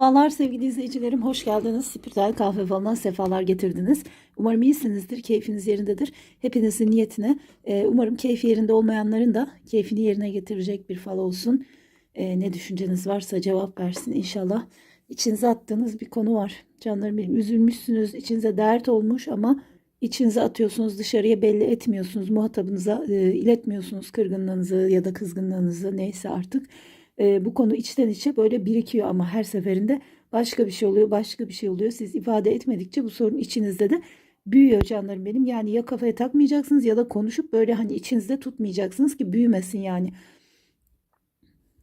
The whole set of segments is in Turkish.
Merhabalar sevgili izleyicilerim, hoş geldiniz. Spiritüel kahve falına sefalar getirdiniz. Umarım iyisinizdir, keyfiniz yerindedir. Hepinizin niyetine, e, umarım keyfi yerinde olmayanların da keyfini yerine getirecek bir fal olsun. E, ne düşünceniz varsa cevap versin inşallah. İçinize attığınız bir konu var. Canlarım benim, üzülmüşsünüz, içinize dert olmuş ama içinize atıyorsunuz, dışarıya belli etmiyorsunuz, muhatabınıza e, iletmiyorsunuz kırgınlığınızı ya da kızgınlığınızı neyse artık e, bu konu içten içe böyle birikiyor ama her seferinde başka bir şey oluyor, başka bir şey oluyor. Siz ifade etmedikçe bu sorun içinizde de büyüyor canlarım benim. Yani ya kafaya takmayacaksınız ya da konuşup böyle hani içinizde tutmayacaksınız ki büyümesin yani.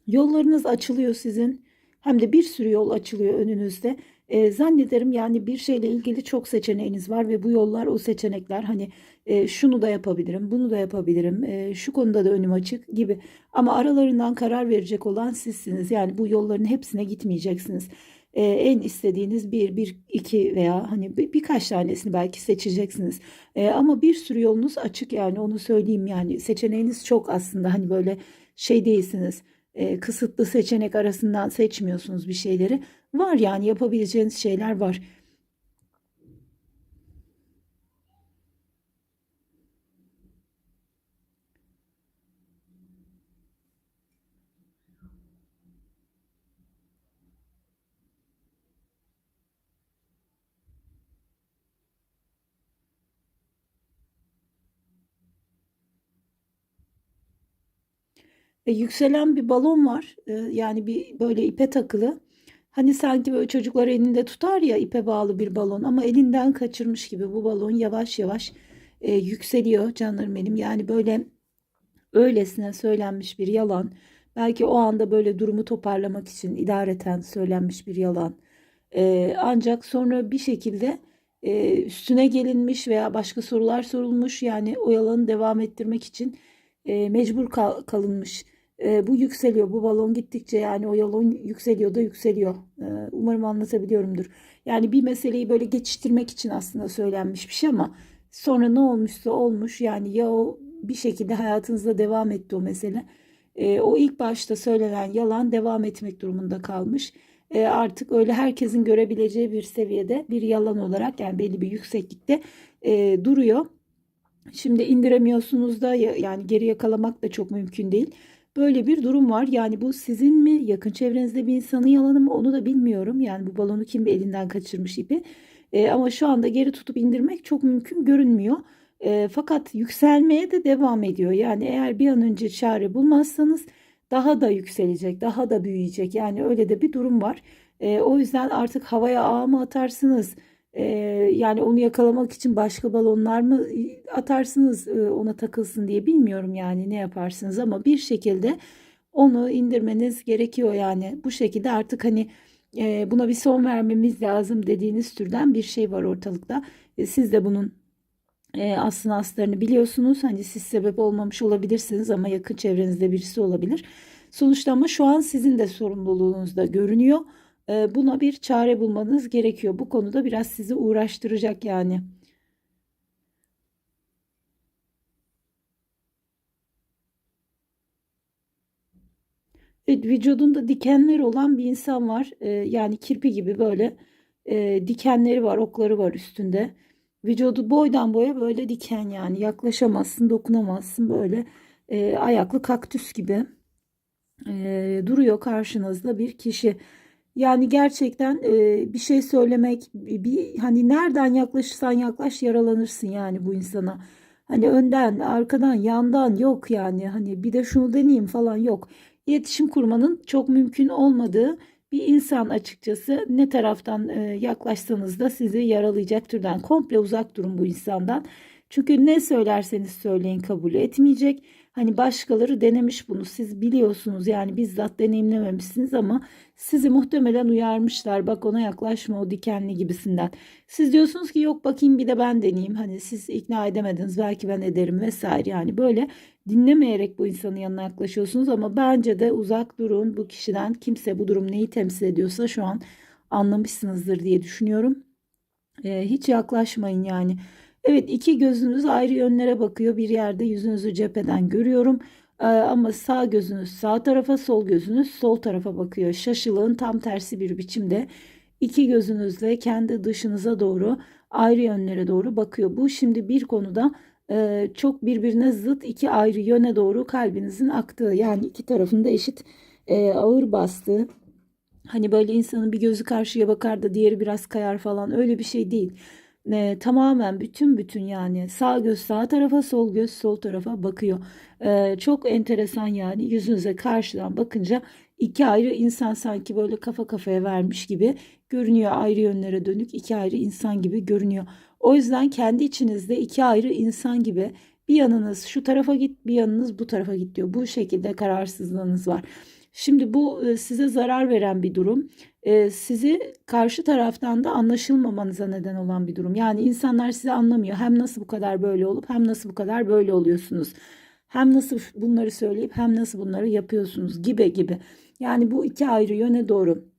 Yollarınız açılıyor sizin. Hem de bir sürü yol açılıyor önünüzde. E, zannederim yani bir şeyle ilgili çok seçeneğiniz var ve bu yollar o seçenekler hani e, şunu da yapabilirim, bunu da yapabilirim, e, şu konuda da önüm açık gibi. Ama aralarından karar verecek olan sizsiniz. Yani bu yolların hepsine gitmeyeceksiniz. E, en istediğiniz bir, bir, iki veya hani bir, birkaç tanesini belki seçeceksiniz. E, ama bir sürü yolunuz açık yani onu söyleyeyim yani seçeneğiniz çok aslında hani böyle şey değilsiniz. E, kısıtlı seçenek arasından seçmiyorsunuz bir şeyleri. Var yani yapabileceğiniz şeyler var. E, yükselen bir balon var. E, yani bir böyle ipe takılı. Hani sanki böyle çocuklar elinde tutar ya ipe bağlı bir balon ama elinden kaçırmış gibi bu balon yavaş yavaş e, yükseliyor canlarım benim. Yani böyle öylesine söylenmiş bir yalan. Belki o anda böyle durumu toparlamak için idareten söylenmiş bir yalan. E, ancak sonra bir şekilde e, üstüne gelinmiş veya başka sorular sorulmuş. Yani o yalanı devam ettirmek için e, mecbur kal kalınmış. E, bu yükseliyor. Bu balon gittikçe yani o yolun yükseliyor da yükseliyor. E, umarım anlatabiliyorumdur. Yani bir meseleyi böyle geçiştirmek için aslında söylenmiş bir şey ama sonra ne olmuşsa olmuş. Yani ya o bir şekilde hayatınızda devam etti o mesele. E, o ilk başta söylenen yalan devam etmek durumunda kalmış. E, artık öyle herkesin görebileceği bir seviyede bir yalan olarak yani belli bir yükseklikte e, duruyor. Şimdi indiremiyorsunuz da yani geri yakalamak da çok mümkün değil. Böyle bir durum var. Yani bu sizin mi, yakın çevrenizde bir insanın yalanı mı onu da bilmiyorum. Yani bu balonu kim elinden kaçırmış ipi. E, ama şu anda geri tutup indirmek çok mümkün görünmüyor. E, fakat yükselmeye de devam ediyor. Yani eğer bir an önce çare bulmazsanız daha da yükselecek, daha da büyüyecek. Yani öyle de bir durum var. E, o yüzden artık havaya ağ mı atarsınız? E, yani onu yakalamak için başka balonlar mı atarsınız e, ona takılsın diye bilmiyorum yani ne yaparsınız ama bir şekilde onu indirmeniz gerekiyor yani bu şekilde artık hani e, buna bir son vermemiz lazım dediğiniz türden bir şey var ortalıkta. E, siz de bunun e, aslında aslarını biliyorsunuz. Hani siz sebep olmamış olabilirsiniz ama yakın çevrenizde birisi olabilir. Sonuçta ama şu an sizin de sorumluluğunuzda görünüyor. E, buna bir çare bulmanız gerekiyor. Bu konuda biraz sizi uğraştıracak yani. Vücudunda dikenler olan bir insan var. E, yani kirpi gibi böyle e, dikenleri var, okları var üstünde. Vücudu boydan boya böyle diken yani yaklaşamazsın, dokunamazsın böyle e, ayaklı kaktüs gibi e, duruyor karşınızda bir kişi. Yani gerçekten e, bir şey söylemek, bir hani nereden yaklaşırsan yaklaş yaralanırsın yani bu insana. Hani önden, arkadan, yandan yok yani hani bir de şunu deneyeyim falan yok. İletişim kurmanın çok mümkün olmadığı bir insan açıkçası ne taraftan e, yaklaşsanız da sizi yaralayacak türden komple uzak durun bu insandan. Çünkü ne söylerseniz söyleyin kabul etmeyecek. Hani başkaları denemiş bunu siz biliyorsunuz yani bizzat deneyimlememişsiniz ama sizi muhtemelen uyarmışlar. Bak ona yaklaşma o dikenli gibisinden. Siz diyorsunuz ki yok bakayım bir de ben deneyeyim. Hani siz ikna edemediniz belki ben ederim vesaire yani böyle dinlemeyerek bu insanın yanına yaklaşıyorsunuz ama bence de uzak durun bu kişiden. Kimse bu durum neyi temsil ediyorsa şu an anlamışsınızdır diye düşünüyorum. Ee, hiç yaklaşmayın yani. Evet iki gözünüz ayrı yönlere bakıyor. Bir yerde yüzünüzü cepheden görüyorum. Ee, ama sağ gözünüz sağ tarafa, sol gözünüz sol tarafa bakıyor. Şaşılığın tam tersi bir biçimde iki gözünüzle kendi dışınıza doğru ayrı yönlere doğru bakıyor. Bu şimdi bir konuda e, çok birbirine zıt iki ayrı yöne doğru kalbinizin aktığı yani iki tarafında eşit e, ağır bastığı hani böyle insanın bir gözü karşıya bakar da diğeri biraz kayar falan öyle bir şey değil. E, tamamen bütün bütün yani sağ göz sağ tarafa sol göz sol tarafa bakıyor. E, çok enteresan yani yüzünüze karşıdan bakınca iki ayrı insan sanki böyle kafa kafaya vermiş gibi görünüyor. Ayrı yönlere dönük iki ayrı insan gibi görünüyor. O yüzden kendi içinizde iki ayrı insan gibi bir yanınız şu tarafa git bir yanınız bu tarafa git diyor. Bu şekilde kararsızlığınız var. Şimdi bu e, size zarar veren bir durum. E, sizi karşı taraftan da anlaşılmamanıza neden olan bir durum. Yani insanlar sizi anlamıyor. Hem nasıl bu kadar böyle olup hem nasıl bu kadar böyle oluyorsunuz. Hem nasıl bunları söyleyip hem nasıl bunları yapıyorsunuz gibi gibi. Yani bu iki ayrı yöne doğru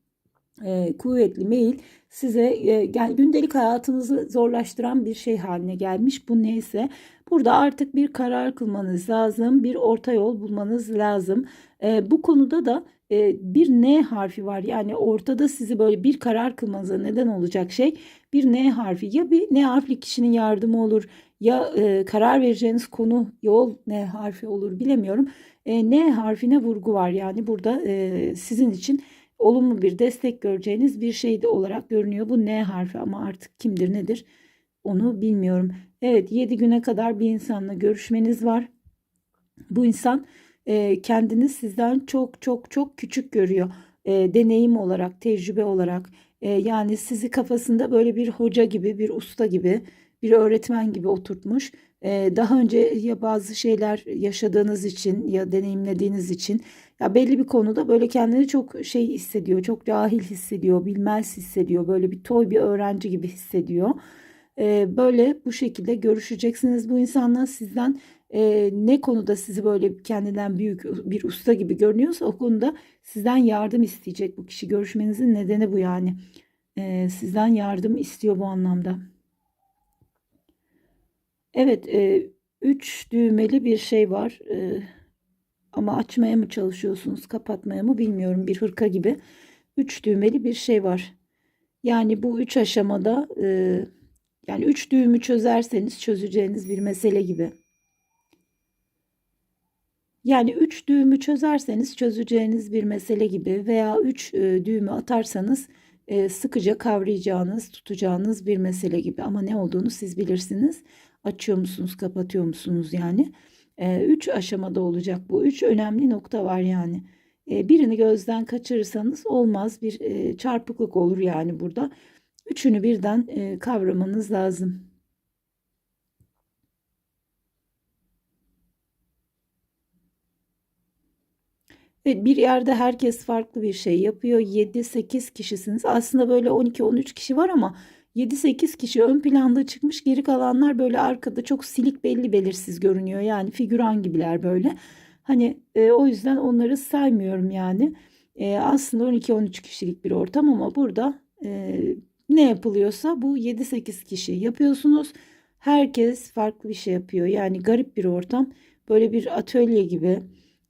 e, kuvvetli meyil size e, gündelik hayatınızı zorlaştıran bir şey haline gelmiş. Bu neyse burada artık bir karar kılmanız lazım, bir orta yol bulmanız lazım. E, bu konuda da e, bir N harfi var. Yani ortada sizi böyle bir karar kılmanıza neden olacak şey bir N harfi. Ya bir N harfli kişinin yardımı olur ya karar vereceğiniz konu yol N harfi olur bilemiyorum. N harfine vurgu var yani burada sizin için olumlu bir destek göreceğiniz bir şey de olarak görünüyor. Bu N harfi ama artık kimdir nedir onu bilmiyorum. Evet 7 güne kadar bir insanla görüşmeniz var. Bu insan e, kendini sizden çok çok çok küçük görüyor. E, deneyim olarak, tecrübe olarak. E, yani sizi kafasında böyle bir hoca gibi, bir usta gibi, bir öğretmen gibi oturtmuş. E, daha önce ya bazı şeyler yaşadığınız için ya deneyimlediğiniz için ya belli bir konuda böyle kendini çok şey hissediyor, çok cahil hissediyor, bilmez hissediyor. Böyle bir toy bir öğrenci gibi hissediyor. E, böyle bu şekilde görüşeceksiniz bu insanla sizden e, ne konuda sizi böyle kendinden büyük bir usta gibi görünüyorsa o konuda sizden yardım isteyecek bu kişi. Görüşmenizin nedeni bu yani. E, sizden yardım istiyor bu anlamda. Evet, e, üç düğmeli bir şey var. E, ama açmaya mı çalışıyorsunuz, kapatmaya mı bilmiyorum. Bir hırka gibi. Üç düğmeli bir şey var. Yani bu üç aşamada e, yani üç düğümü çözerseniz çözeceğiniz bir mesele gibi. Yani üç düğümü çözerseniz çözeceğiniz bir mesele gibi veya üç e, düğümü atarsanız e, sıkıca kavrayacağınız, tutacağınız bir mesele gibi. Ama ne olduğunu siz bilirsiniz. Açıyor musunuz, kapatıyor musunuz yani. E, üç aşamada olacak bu. Üç önemli nokta var yani. E, birini gözden kaçırırsanız olmaz. Bir e, çarpıklık olur yani burada. Üçünü birden e, kavramanız lazım. Bir yerde herkes farklı bir şey yapıyor. 7-8 kişisiniz. Aslında böyle 12-13 kişi var ama 7-8 kişi ön planda çıkmış. Geri kalanlar böyle arkada çok silik belli belirsiz görünüyor. Yani figüran gibiler böyle. Hani e, o yüzden onları saymıyorum yani. E, aslında 12-13 kişilik bir ortam ama burada e, ne yapılıyorsa bu 7-8 kişi yapıyorsunuz. Herkes farklı bir şey yapıyor. Yani garip bir ortam. Böyle bir atölye gibi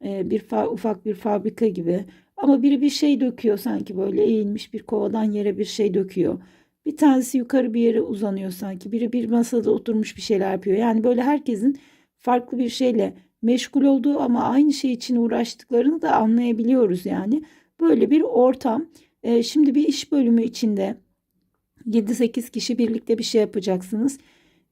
e, bir ufak bir fabrika gibi. Ama biri bir şey döküyor sanki böyle eğilmiş bir kovadan yere bir şey döküyor. Bir tanesi yukarı bir yere uzanıyor sanki. Biri bir masada oturmuş bir şeyler yapıyor. Yani böyle herkesin farklı bir şeyle meşgul olduğu ama aynı şey için uğraştıklarını da anlayabiliyoruz yani. Böyle bir ortam. E, şimdi bir iş bölümü içinde 7-8 kişi birlikte bir şey yapacaksınız.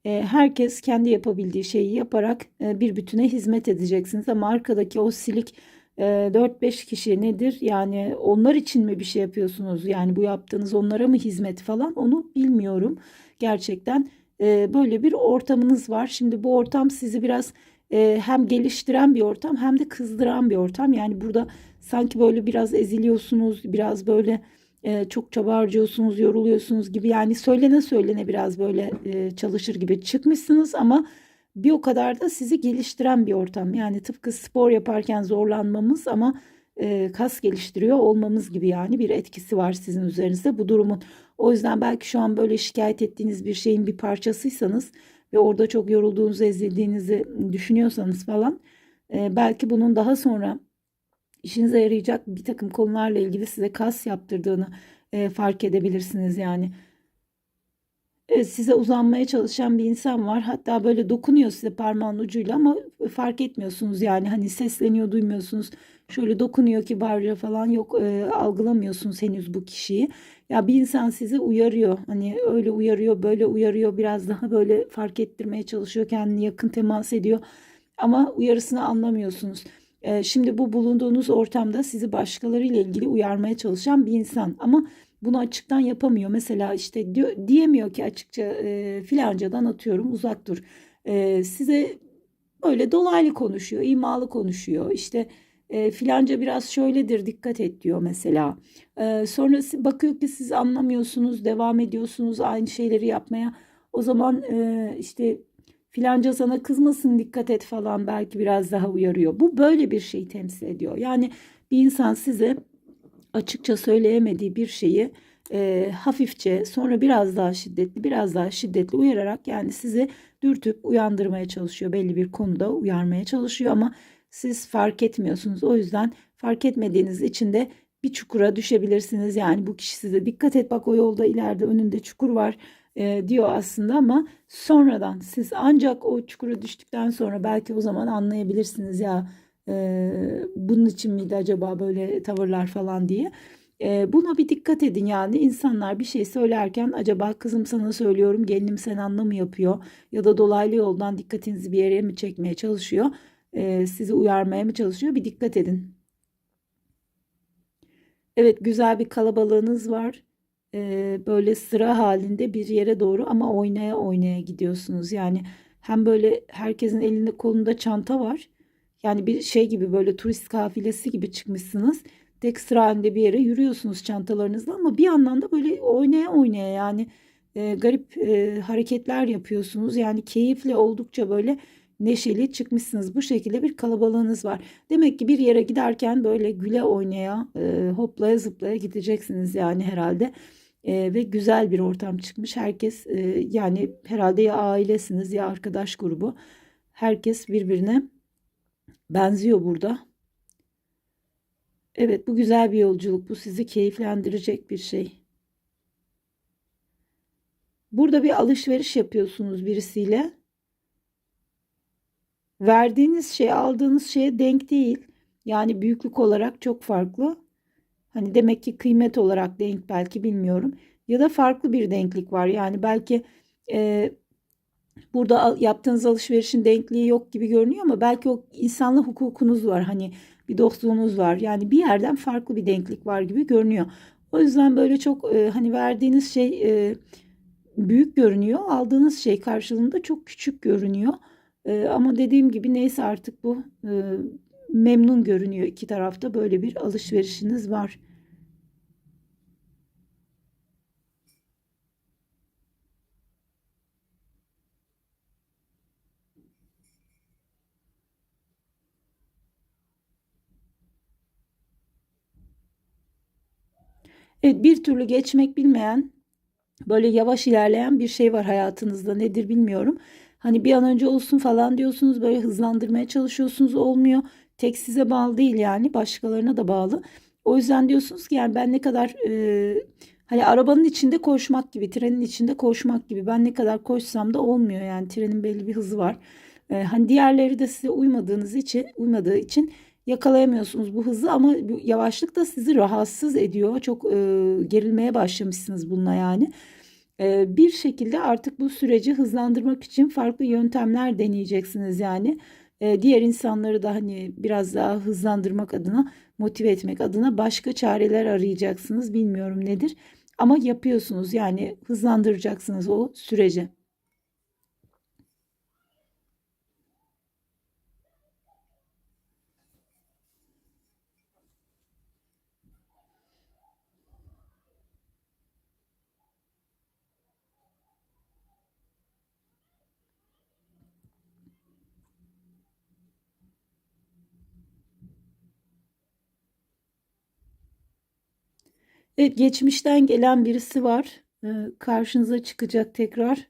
E, herkes kendi yapabildiği şeyi yaparak e, bir bütüne hizmet edeceksiniz. Ama arkadaki o silik 4-5 kişi nedir? Yani onlar için mi bir şey yapıyorsunuz? Yani bu yaptığınız onlara mı hizmet falan onu bilmiyorum. Gerçekten böyle bir ortamınız var. Şimdi bu ortam sizi biraz hem geliştiren bir ortam hem de kızdıran bir ortam. Yani burada sanki böyle biraz eziliyorsunuz, biraz böyle çok çaba harcıyorsunuz, yoruluyorsunuz gibi yani söylene söylene biraz böyle çalışır gibi çıkmışsınız ama bir o kadar da sizi geliştiren bir ortam. Yani tıpkı spor yaparken zorlanmamız ama e, kas geliştiriyor olmamız gibi yani bir etkisi var sizin üzerinizde bu durumun. O yüzden belki şu an böyle şikayet ettiğiniz bir şeyin bir parçasıysanız ve orada çok yorulduğunuzu, ezildiğinizi düşünüyorsanız falan e, belki bunun daha sonra işinize yarayacak bir takım konularla ilgili size kas yaptırdığını e, fark edebilirsiniz yani. Evet, size uzanmaya çalışan bir insan var. Hatta böyle dokunuyor size parmağın ucuyla ama fark etmiyorsunuz yani hani sesleniyor duymuyorsunuz. Şöyle dokunuyor kibarca falan yok e, algılamıyorsunuz henüz bu kişiyi. Ya bir insan sizi uyarıyor. Hani öyle uyarıyor, böyle uyarıyor. Biraz daha böyle fark ettirmeye çalışıyor. Kendini yakın temas ediyor. Ama uyarısını anlamıyorsunuz. E, şimdi bu bulunduğunuz ortamda sizi başkalarıyla ilgili uyarmaya çalışan bir insan. Ama bunu açıktan yapamıyor. Mesela işte diyor, diyemiyor ki açıkça e, filancadan atıyorum uzak dur. E, size böyle dolaylı konuşuyor, imalı konuşuyor. İşte e, filanca biraz şöyledir dikkat et diyor mesela. E, sonra bakıyor ki siz anlamıyorsunuz, devam ediyorsunuz aynı şeyleri yapmaya. O zaman e, işte filanca sana kızmasın dikkat et falan belki biraz daha uyarıyor. Bu böyle bir şey temsil ediyor. Yani bir insan size açıkça söyleyemediği bir şeyi e, hafifçe sonra biraz daha şiddetli biraz daha şiddetli uyararak yani sizi dürtüp uyandırmaya çalışıyor. Belli bir konuda uyarmaya çalışıyor ama siz fark etmiyorsunuz. O yüzden fark etmediğiniz için de bir çukura düşebilirsiniz. Yani bu kişi size dikkat et bak o yolda ileride önünde çukur var e, diyor aslında ama sonradan siz ancak o çukura düştükten sonra belki o zaman anlayabilirsiniz ya e, bunun için miydi acaba böyle tavırlar falan diye. E, buna bir dikkat edin yani insanlar bir şey söylerken acaba kızım sana söylüyorum gelinim sen anla mı yapıyor ya da dolaylı yoldan dikkatinizi bir yere mi çekmeye çalışıyor e, sizi uyarmaya mı çalışıyor bir dikkat edin. Evet güzel bir kalabalığınız var. Ee, böyle sıra halinde bir yere doğru ama oynaya oynaya gidiyorsunuz. Yani hem böyle herkesin elinde kolunda çanta var. Yani bir şey gibi böyle turist kafilesi gibi çıkmışsınız. Tek sıra halinde bir yere yürüyorsunuz çantalarınızla ama bir yandan da böyle oynaya oynaya yani e, garip e, hareketler yapıyorsunuz. Yani keyifli oldukça böyle neşeli çıkmışsınız. Bu şekilde bir kalabalığınız var. Demek ki bir yere giderken böyle güle oynaya, e, hoplaya zıplaya gideceksiniz yani herhalde. E, ve güzel bir ortam çıkmış. Herkes e, yani herhalde ya ailesiniz ya arkadaş grubu. Herkes birbirine benziyor burada. Evet bu güzel bir yolculuk. Bu sizi keyiflendirecek bir şey. Burada bir alışveriş yapıyorsunuz birisiyle. Verdiğiniz şey aldığınız şeye denk değil. Yani büyüklük olarak çok farklı. Hani demek ki kıymet olarak denk belki bilmiyorum. Ya da farklı bir denklik var. Yani belki e, burada yaptığınız alışverişin denkliği yok gibi görünüyor ama belki o insanla hukukunuz var. Hani bir dostluğunuz var. Yani bir yerden farklı bir denklik var gibi görünüyor. O yüzden böyle çok e, hani verdiğiniz şey e, büyük görünüyor. Aldığınız şey karşılığında çok küçük görünüyor. E, ama dediğim gibi neyse artık bu e, memnun görünüyor iki tarafta böyle bir alışverişiniz var. Evet, bir türlü geçmek bilmeyen, böyle yavaş ilerleyen bir şey var hayatınızda. Nedir bilmiyorum. Hani bir an önce olsun falan diyorsunuz, böyle hızlandırmaya çalışıyorsunuz, olmuyor. Tek size bağlı değil yani, başkalarına da bağlı. O yüzden diyorsunuz ki yani ben ne kadar e, hani arabanın içinde koşmak gibi, trenin içinde koşmak gibi. Ben ne kadar koşsam da olmuyor yani trenin belli bir hızı var. E, hani diğerleri de size uymadığınız için, uymadığı için yakalayamıyorsunuz bu hızı ama yavaşlık da sizi rahatsız ediyor. Çok e, gerilmeye başlamışsınız bununla yani. E, bir şekilde artık bu süreci hızlandırmak için farklı yöntemler deneyeceksiniz yani. E, diğer insanları da hani biraz daha hızlandırmak adına, motive etmek adına başka çareler arayacaksınız. Bilmiyorum nedir ama yapıyorsunuz yani hızlandıracaksınız o süreci. Evet, geçmişten gelen birisi var. Ee, karşınıza çıkacak tekrar.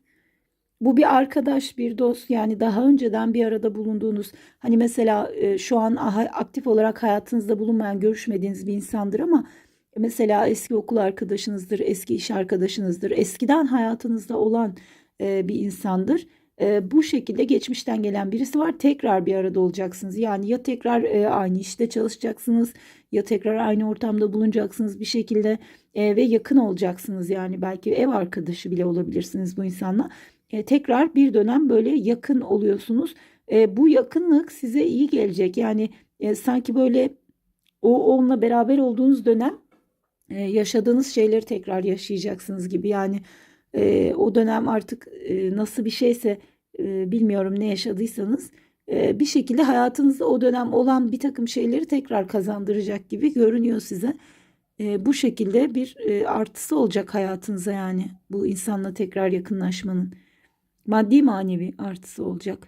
Bu bir arkadaş, bir dost yani daha önceden bir arada bulunduğunuz hani mesela e, şu an aktif olarak hayatınızda bulunmayan görüşmediğiniz bir insandır ama mesela eski okul arkadaşınızdır, eski iş arkadaşınızdır, eskiden hayatınızda olan e, bir insandır. E, bu şekilde geçmişten gelen birisi var. Tekrar bir arada olacaksınız. Yani ya tekrar e, aynı işte çalışacaksınız ya tekrar aynı ortamda bulunacaksınız bir şekilde e, ve yakın olacaksınız. Yani belki ev arkadaşı bile olabilirsiniz bu insanla. E, tekrar bir dönem böyle yakın oluyorsunuz. E, bu yakınlık size iyi gelecek. Yani e, sanki böyle o onunla beraber olduğunuz dönem e, yaşadığınız şeyleri tekrar yaşayacaksınız gibi. Yani e, o dönem artık e, nasıl bir şeyse e, bilmiyorum ne yaşadıysanız bir şekilde hayatınızda o dönem olan bir takım şeyleri tekrar kazandıracak gibi görünüyor size. E, bu şekilde bir e, artısı olacak hayatınıza yani bu insanla tekrar yakınlaşmanın maddi manevi artısı olacak.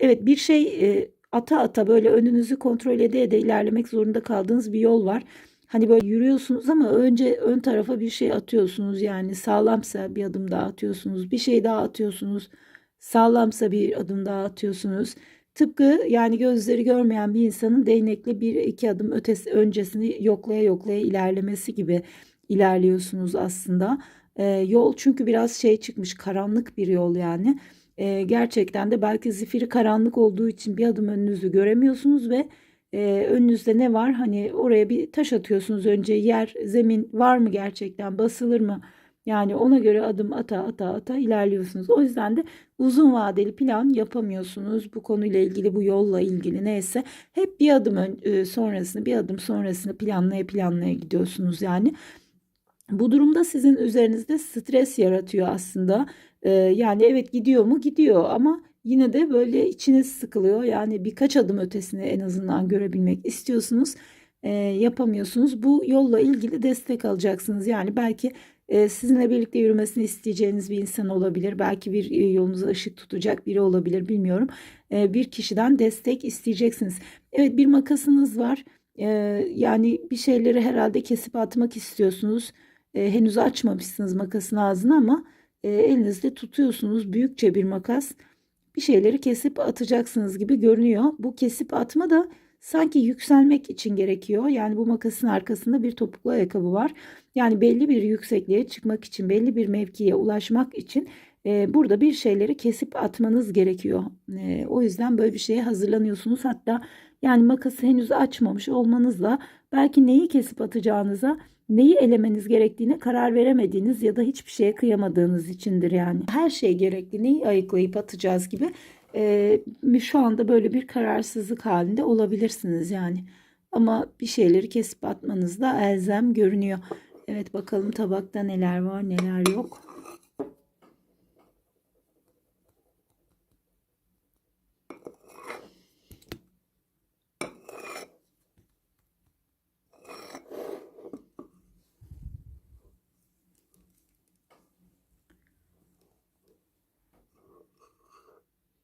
Evet bir şey e, ata ata böyle önünüzü kontrol ede ede ilerlemek zorunda kaldığınız bir yol var. Hani böyle yürüyorsunuz ama önce ön tarafa bir şey atıyorsunuz yani sağlamsa bir adım daha atıyorsunuz. Bir şey daha atıyorsunuz. Sağlamsa bir adım daha atıyorsunuz. Tıpkı yani gözleri görmeyen bir insanın değnekle bir iki adım ötesi öncesini yoklaya yoklaya ilerlemesi gibi ilerliyorsunuz aslında. Ee, yol çünkü biraz şey çıkmış karanlık bir yol yani. Ee, gerçekten de belki zifiri karanlık olduğu için bir adım önünüzü göremiyorsunuz ve e, önünüzde ne var? Hani oraya bir taş atıyorsunuz önce yer, zemin var mı gerçekten basılır mı? Yani ona göre adım ata ata ata ilerliyorsunuz. O yüzden de uzun vadeli plan yapamıyorsunuz. Bu konuyla ilgili, bu yolla ilgili neyse hep bir adım ön, e, sonrasını, bir adım sonrasını planlaya planlaya gidiyorsunuz yani. Bu durumda sizin üzerinizde stres yaratıyor aslında. Ee, yani evet gidiyor mu? Gidiyor ama yine de böyle içiniz sıkılıyor. Yani birkaç adım ötesini en azından görebilmek istiyorsunuz. Ee, yapamıyorsunuz. Bu yolla ilgili destek alacaksınız. Yani belki e, sizinle birlikte yürümesini isteyeceğiniz bir insan olabilir. Belki bir e, yolunuza ışık tutacak biri olabilir bilmiyorum. E, bir kişiden destek isteyeceksiniz. Evet bir makasınız var. E, yani bir şeyleri herhalde kesip atmak istiyorsunuz. E, henüz açmamışsınız makasın ağzını ama e, elinizde tutuyorsunuz büyükçe bir makas. Bir şeyleri kesip atacaksınız gibi görünüyor. Bu kesip atma da sanki yükselmek için gerekiyor. Yani bu makasın arkasında bir topuklu ayakkabı var. Yani belli bir yüksekliğe çıkmak için, belli bir mevkiye ulaşmak için e, burada bir şeyleri kesip atmanız gerekiyor. E, o yüzden böyle bir şeye hazırlanıyorsunuz. Hatta yani makası henüz açmamış olmanızla belki neyi kesip atacağınıza neyi elemeniz gerektiğine karar veremediğiniz ya da hiçbir şeye kıyamadığınız içindir yani. Her şey gerekli. Neyi ayıklayıp atacağız gibi e, şu anda böyle bir kararsızlık halinde olabilirsiniz yani. Ama bir şeyleri kesip atmanız da elzem görünüyor. Evet bakalım tabakta neler var neler yok.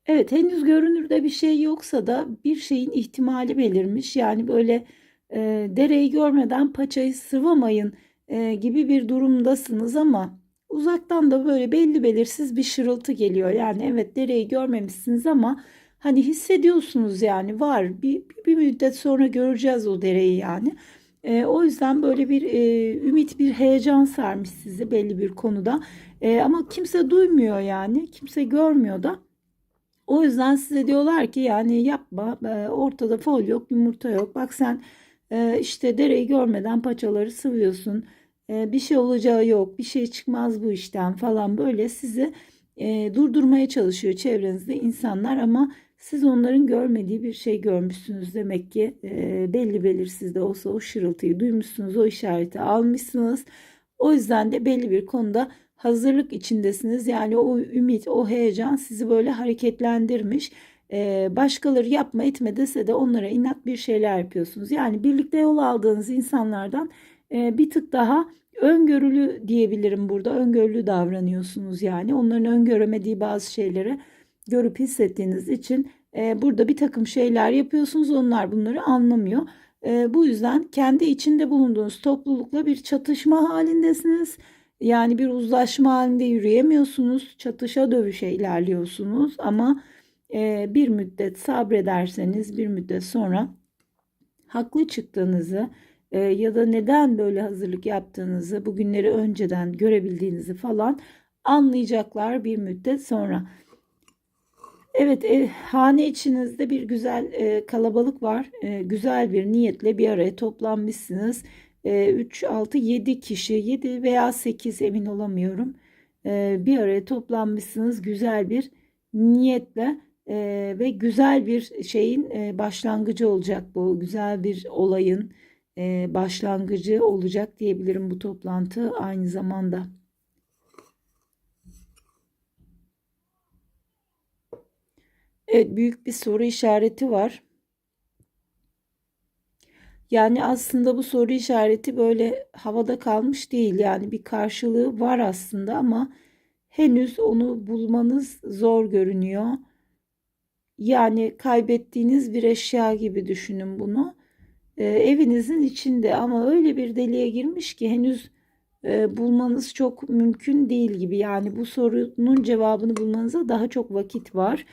Evet, henüz görünürde bir şey yoksa da bir şeyin ihtimali belirmiş. Yani böyle e, dereyi görmeden paçayı sıvamayın e, gibi bir durumdasınız ama uzaktan da böyle belli belirsiz bir şırıltı geliyor. Yani evet dereyi görmemişsiniz ama hani hissediyorsunuz yani var. Bir, bir müddet sonra göreceğiz o dereyi yani. E, o yüzden böyle bir e, ümit, bir heyecan sarmış sizi belli bir konuda. E, ama kimse duymuyor yani, kimse görmüyor da. O yüzden size diyorlar ki yani yapma e, ortada fol yok yumurta yok. Bak sen e, işte dereyi görmeden paçaları sıvıyorsun. E, bir şey olacağı yok bir şey çıkmaz bu işten falan böyle sizi durdurmaya çalışıyor çevrenizde insanlar ama siz onların görmediği bir şey görmüşsünüz demek ki belli belirsiz de olsa o şırıltıyı duymuşsunuz o işareti almışsınız. O yüzden de belli bir konuda hazırlık içindesiniz. Yani o ümit, o heyecan sizi böyle hareketlendirmiş. Ee, başkaları yapma etme dese de onlara inat bir şeyler yapıyorsunuz. Yani birlikte yol aldığınız insanlardan e, bir tık daha öngörülü diyebilirim burada. Öngörülü davranıyorsunuz yani. Onların öngöremediği bazı şeyleri görüp hissettiğiniz için e, burada bir takım şeyler yapıyorsunuz. Onlar bunları anlamıyor. E, bu yüzden kendi içinde bulunduğunuz toplulukla bir çatışma halindesiniz Yani bir uzlaşma halinde yürüyemiyorsunuz. Çatışa dövüşe ilerliyorsunuz ama e, bir müddet sabrederseniz bir müddet sonra haklı çıktığınızı e, ya da neden böyle hazırlık yaptığınızı, bugünleri önceden görebildiğinizi falan anlayacaklar bir müddet sonra. Evet, e, hane içinizde bir güzel e, kalabalık var. E, güzel bir niyetle bir araya toplanmışsınız. E, 3, 6, 7 kişi, 7 veya 8 emin olamıyorum. Bir araya toplanmışsınız güzel bir niyetle ve güzel bir şeyin başlangıcı olacak bu. Güzel bir olayın başlangıcı olacak diyebilirim bu toplantı aynı zamanda. Evet, büyük bir soru işareti var. Yani aslında bu soru işareti böyle havada kalmış değil. Yani bir karşılığı var aslında ama henüz onu bulmanız zor görünüyor. Yani kaybettiğiniz bir eşya gibi düşünün bunu. Ee, evinizin içinde ama öyle bir deliğe girmiş ki henüz e, bulmanız çok mümkün değil gibi. Yani bu sorunun cevabını bulmanıza daha çok vakit var.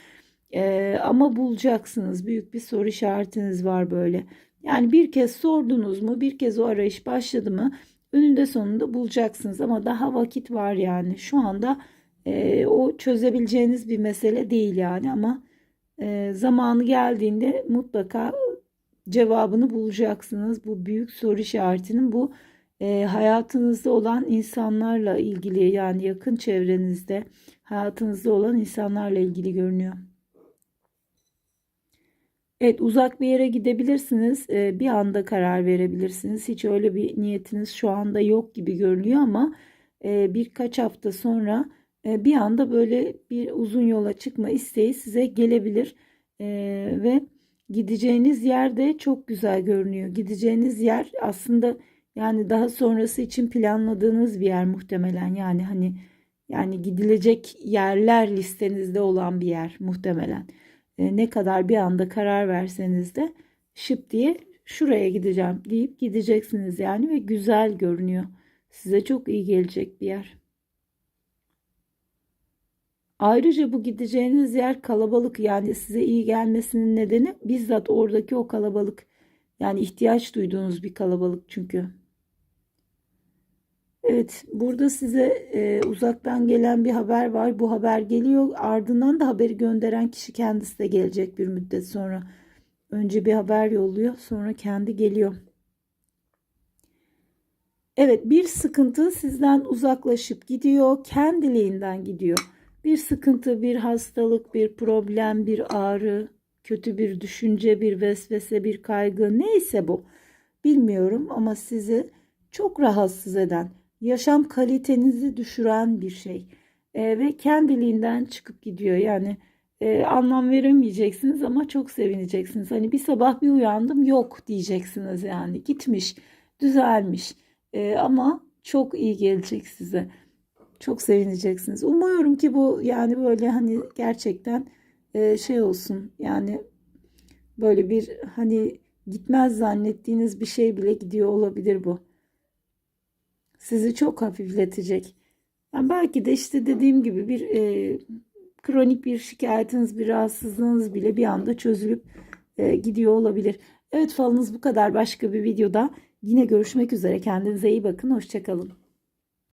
Ee, ama bulacaksınız. Büyük bir soru işaretiniz var böyle. Yani bir kez sordunuz mu, bir kez o arayış başladı mı, önünde sonunda bulacaksınız. Ama daha vakit var yani. Şu anda e, o çözebileceğiniz bir mesele değil yani. Ama e, zamanı geldiğinde mutlaka cevabını bulacaksınız. Bu büyük soru işaretinin bu e, hayatınızda olan insanlarla ilgili yani yakın çevrenizde hayatınızda olan insanlarla ilgili görünüyor. Evet uzak bir yere gidebilirsiniz. Ee, bir anda karar verebilirsiniz. Hiç öyle bir niyetiniz şu anda yok gibi görünüyor ama e, birkaç hafta sonra e, bir anda böyle bir uzun yola çıkma isteği size gelebilir. E, ve gideceğiniz yer de çok güzel görünüyor. Gideceğiniz yer aslında yani daha sonrası için planladığınız bir yer muhtemelen. Yani hani yani gidilecek yerler listenizde olan bir yer muhtemelen. E, ne kadar bir anda karar verseniz de şıp diye şuraya gideceğim deyip gideceksiniz yani ve güzel görünüyor. Size çok iyi gelecek bir yer. Ayrıca bu gideceğiniz yer kalabalık yani size iyi gelmesinin nedeni bizzat oradaki o kalabalık. Yani ihtiyaç duyduğunuz bir kalabalık çünkü. Evet, burada size e, uzaktan gelen bir haber var. Bu haber geliyor. Ardından da haberi gönderen kişi kendisi de gelecek bir müddet sonra. Önce bir haber yolluyor, sonra kendi geliyor. Evet, bir sıkıntı sizden uzaklaşıp gidiyor, kendiliğinden gidiyor. Bir sıkıntı, bir hastalık, bir problem, bir ağrı, kötü bir düşünce, bir vesvese, bir kaygı neyse bu. Bilmiyorum ama sizi çok rahatsız eden, yaşam kalitenizi düşüren bir şey. E, ve kendiliğinden çıkıp gidiyor. Yani e, anlam veremeyeceksiniz ama çok sevineceksiniz. Hani bir sabah bir uyandım yok diyeceksiniz yani. Gitmiş, düzelmiş. E, ama çok iyi gelecek size. Çok sevineceksiniz. Umuyorum ki bu yani böyle hani gerçekten e, şey olsun. Yani böyle bir hani gitmez zannettiğiniz bir şey bile gidiyor olabilir bu sizi çok hafifletecek. Yani belki de işte dediğim gibi bir e, kronik bir şikayetiniz, bir rahatsızlığınız bile bir anda çözülüp e, gidiyor olabilir. Evet falınız bu kadar. Başka bir videoda yine görüşmek üzere. Kendinize iyi bakın. Hoşçakalın.